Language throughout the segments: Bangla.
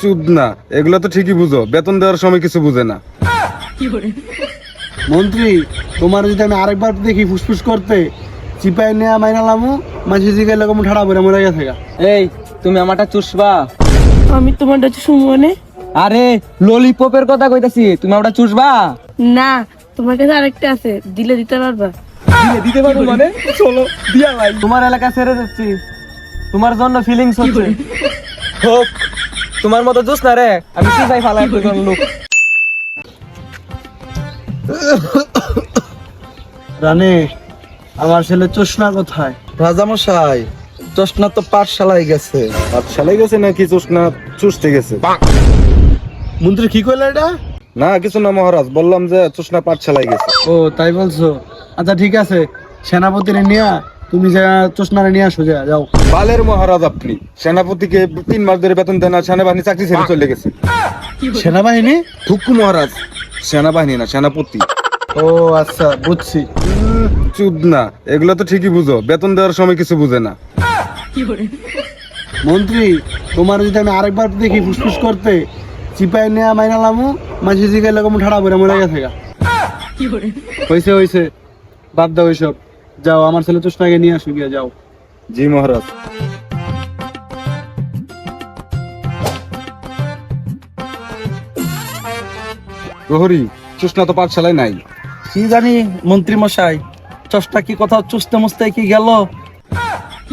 চুদ না। এগুলো তো ঠিকই বুঝো। বেতন দেওয়ার সময় কিছু বুঝে না। মন্ত্রী তোমার যদি আমি আরেকবার দেখি ফুসফুস করতে চিপাই নেয়া মাইনা লামু মাঝে জিগে এরকম ঠাড়া বেড়ে মরে গেছে এই তুমি আমারটা চুষবা। আমি তোমারটা সুমনে আরে ললিপপের কথা কইতাছি তুমি আমারটা চুষবা? না তোমার কাছে আরেকটা আছে দিলে দিতে পারবা। দিলে দিতে পারব মানে? চলো দিয়া লাই তোমার এলাকা ছেড়ে যাচ্ছি তোমার জন্য ফিলিংস হচ্ছে। হোক। তোমার মতো জুস না রে? আমি সিপাই ফালাই দুজন লোক? রানে আমার ছেলে চোষনা কোথায়? রাজামশাই চশনা তো পাঠশালায় গেছে। পাঠশালায় গেছে নাকি চুষনা চুষতে গেছে? মন্ত্রী কি করলে এটা? না কিছু না মহারাজ বললাম যে চুষনা পাঠশালায় গেছে। ও তাই বলছো? আচ্ছা ঠিক আছে। সেনাপতিরে নিয়া তুমি যা চোষনারে নিয়ে আসো যা যাও। বালের মহারাজ আপনি। সেনাপতিকে তিন মাস ধরে বেতন দেন না সেনাবাহিনী চাকরি ছেড়ে চলে গেছে। সেনাবাহিনী? থুকু মহারাজ সেনাবাহিনী না সেনাপতি। ও আচ্ছা বুঝছি। চুদ না এগুলো তো ঠিকই বুঝো। বেতন দেওয়ার সময় কিছু বুঝে না। মন্ত্রী তোমার যদি আমি আরেকবার দেখি ফুসফুস করতে চিপাই নেয়া মাইনা লামু মাঝে জিগে এরকম ঠাড়া বেড়ে মরে গেছে গা। হয়েছে হয়েছে বাদ দাও ওইসব যাও আমার ছেলে চোষনাকে নিয়ে আসো গিয়ে যাও। জি মহারাজ। প্রহরী চুষনা তো পাঠশালায় নাই। কি জানি মন্ত্রী মশাই চশটা কি কোথাও চুষতে মুছতে কি গেল?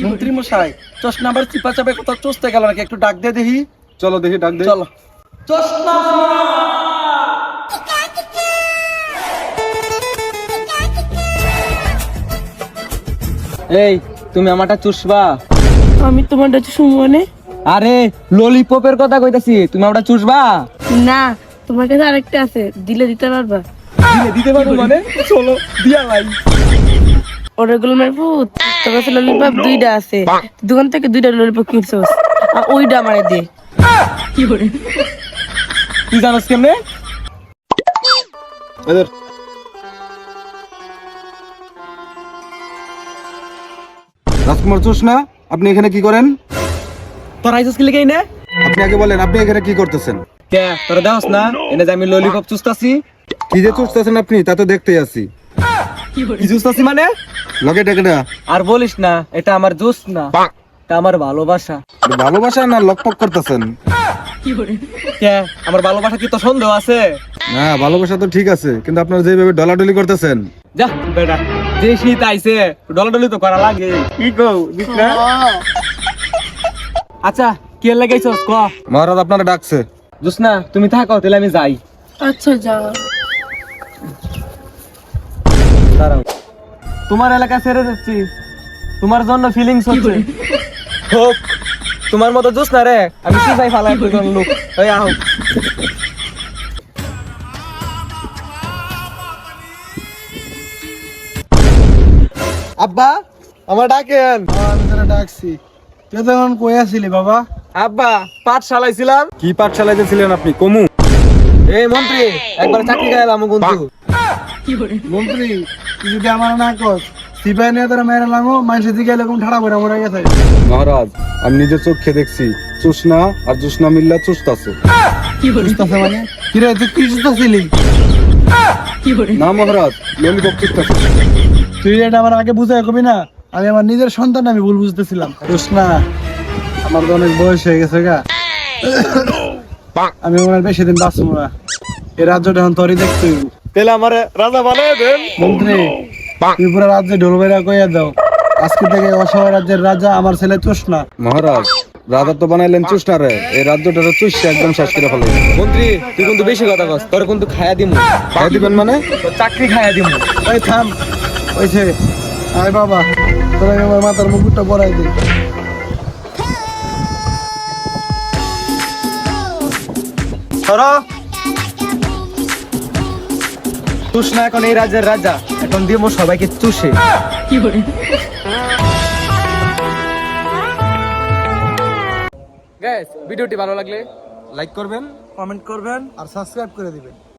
মন্ত্রী মশাই চশনা আবার চিপা চাপে কোথাও চুষতে গেল নাকি? একটু ডাক দিয়ে দেখি। চলো দেখি ডাক দে। চলো। এই তুমি আমারটা চুষবা। আমি তোমারটা সুমনে আরে ললিপপের কথা কইতাছি তুমি আমারটা চুষবা? না তোমার কাছে আরেকটা আছে দিলে দিতে পারবা। দিলে দিতে পারব মানে? চলো দিয়া লাই ওরে গোলমের ভূত তোর কাছে ললিপপ দুইটা আছে। দোকান থেকে দুইটা ললিপপ কিনছোস আর ওইটা আমারে দে। তুই জানোস কেমনে? এদের রাজকুমার চুষনা আপনি এখানে কি করেন? তোর আইসস কি লেগেই না? আপনি আগে বলেন আপনি এখানে কি করতেছেন? কে তোর দেহস না? এনে যে আমি ললিপপ চুষতাছি। কি যে চুষতেছেন আপনি তা তো দেখতেই আছি। কি চুষতাছি মানে? লগে ডেকে না। আর বলিস না এটা আমার জোস না এটা আমার ভালোবাসা। ভালোবাসা না লকপক করতেছেন? কে আমার ভালোবাসা কি তো সন্দেহ আছে? না ভালোবাসা তো ঠিক আছে কিন্তু আপনারা যেভাবে ডলাডলি করতেছেন। যা বেটা। যে শীত আইছে ডলাডলি তো করা লাগে। কি কও না আচ্ছা কে লাগাইছস ক? মহারাজ আপনারা ডাকছে। জোস না তুমি থাকো তাহলে আমি যাই। আচ্ছা যাও দাঁড়াও। তোমার এলাকা ছেড়ে যাচ্ছি। তোমার জন্য ফিলিংস হচ্ছে। হোক তোমার মতো জোস না রে আমি সিপাই ফালাই লোক। ওই আহ। আব্বা আমার ডাকেন। ডাকছি তুই তো এখন কই আসিলি বাবা আব্বা পাঠ চালাইছিলাম কি পাঠশালায় ছিলেন আপনি? কমু। এই মন্ত্রী একবার চাকরি গাইলাম কিন্তু মন্ত্রী তুই যদি আমার না কর সিপাই নিয়ে তোরা মেরে লামু মানুষের দিকে এরকম ঠাড়া বেড়ে মরে গেছে। মহারাজ আমি নিজের চোখে দেখছি চুষনা আর জুসনা মিল্লা চুষতাছে বুঝতেছে মানে? কিরে তুই কি ছিলি না মহারাজ ললিপপ চুষতাছে তুই এটা আমার আগে বুঝাই কবি না? আমি আমার নিজের সন্তান আমি ভুল বুঝতেছিলাম। বুঝ না আমার তো অনেক বয়স হয়ে গেছে গা। আমি ওনার বেশি দিন বাঁচবো না। এই রাজ্যটা এখন তোরই দেখতে তাহলে আমার রাজা বানায় দেন। মন্ত্রী তুই পুরো রাজ্যে ঢোলবেরা কইয়া দাও। আজকে থেকে অসহায় রাজ্যের রাজা আমার ছেলে চোষ না মহারাজ রাজা তো বানাইলেন চুষনা রে। এই রাজ্যটা চুষছে একদম শেষ করে ফেলে। মন্ত্রী তুই কিন্তু বেশি কথা কস তোর কিন্তু খায়া দিমু। খাই দিবেন মানে? চাকরি খায়া দিমু। ওই থাম। ওইছে। আয় বাবা তোরা আমার মাথার মুকুটটা পরাই দে ধরো তুষ না এখন এই রাজ্যের রাজা এখন দিয়ে মো সবাইকে চুষে গাইস ভিডিওটি ভালো লাগলে লাইক করবেন কমেন্ট করবেন আর সাবস্ক্রাইব করে দিবেন।